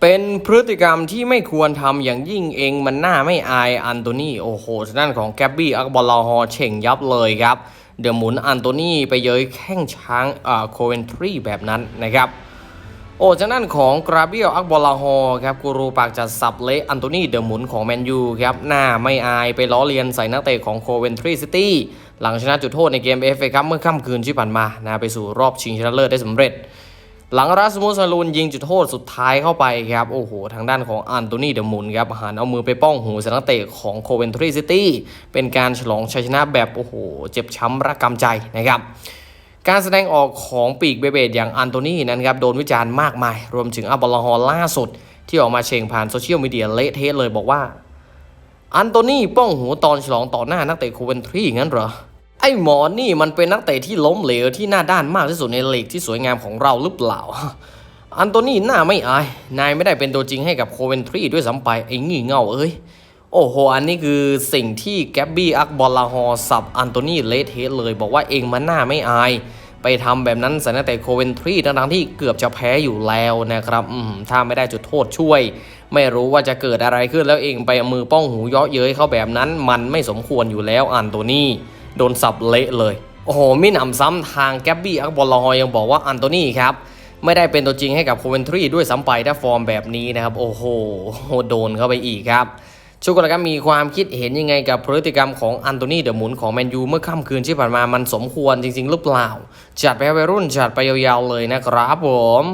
เป็นพฤติกรรมที่ไม่ควรทำอย่างยิ่งเองมันน่าไม่อายอันโตนี่โอ้โหทางด้านของแกบบี้อักบอลลาฮอเฉ่งยับเลยครับ เดี๋ยวหมุนอันโตนี่ไปเย้ยแข้งช้างอ่าโคเวนทรีแบบนั้นนะครับโอ้จากนั้นของกราเบียลอักบอลลาฮอครับกูรูปากจัดสับเละอันโตนี่เดอหมุนของแมนยูครับหน้าไม่อายไปล้อเลียนใส่นักเตะของโคเวนทรีซิตี้หลังชนะจุดโทษในเกมเอฟเอคัพเมื่อค่ำคืนที่ผ่านมานะไปสู่รอบชิงชนะเลิศได้สำเร็จ หลังราสมุสลูนยิงจุดโทษสุดท้ายเข้าไปครับ โอ้โห ทางด้านของอันโตนีเดมุนครับหันเอามือไปป้องหูสนักเตะของโคเวนทรีซิตี้เป็นการฉลองชัยชนะแบบ โอ้โห เจ็บช้ำระกำใจนะครับการแสดงออกของปีกเบเบดอย่างอันโตนีนั้นครับโดนวิจารณ์มากมาย รวมถึงอับบลฮอลล่าสุด ที่ออกมาเชงผ่านโซเชียลมีเดียเละเทะเลยบอกว่า อันโตนีป้องหูตอนฉลองต่อหน้านักเตะโคเวนทรีงั้นเหรอ ไอ้หมอนี่มันเป็นนักเตะที่ล้มเหลวที่หน้าด้านมากที่สุดในลีกที่สวยงามของเราหรือเปล่า อันโตนี่หน้าไม่อาย นายไม่ได้เป็นตัวจริงให้กับโคเวนทรีด้วยซ้ำไปไอ้งี่เง่าเอ้ย โอ้โห อันนี้คือสิ่งที่แกบบี้อักบอลลาฮอสับอันโตนี่เลทเทสเลย บอกว่าเองมันหน้าไม่อาย ไปทำแบบนั้นใส่นักเตะโคเวนทรีทั้งที่เกือบจะแพ้อยู่แล้วนะครับถ้าไม่ได้จุดโทษช่วย ไม่รู้ว่าจะเกิดอะไรขึ้นแล้วเองไปมือป้องหูเยาะเย้ยเขาแบบนั้น มันไม่สมควรอยู่แล้วอันโตนี่ โดนสับเละเลย โอ้โหมิหนำซ้ำทางแกบบี้อักบอลลอยยังบอกว่าอันโตนี่ครับ ไม่ได้เป็นตัวจริงให้กับโคเวนทรีด้วยซ้ำไปถ้าฟอร์มแบบนี้นะครับ โอ้โหโดนเข้าไปอีกครับชุกคนละครับมีความคิดเห็นยังไงกับพฤติกรรมของอันโตนี่เดอะหมุนของแมนยูเมื่อค่ำคืนที่ผ่านมามันสมควรจริงๆหรือเปล่า จัดไปให้วัยรุ่นจัดไปยาวๆเลยนะครับผม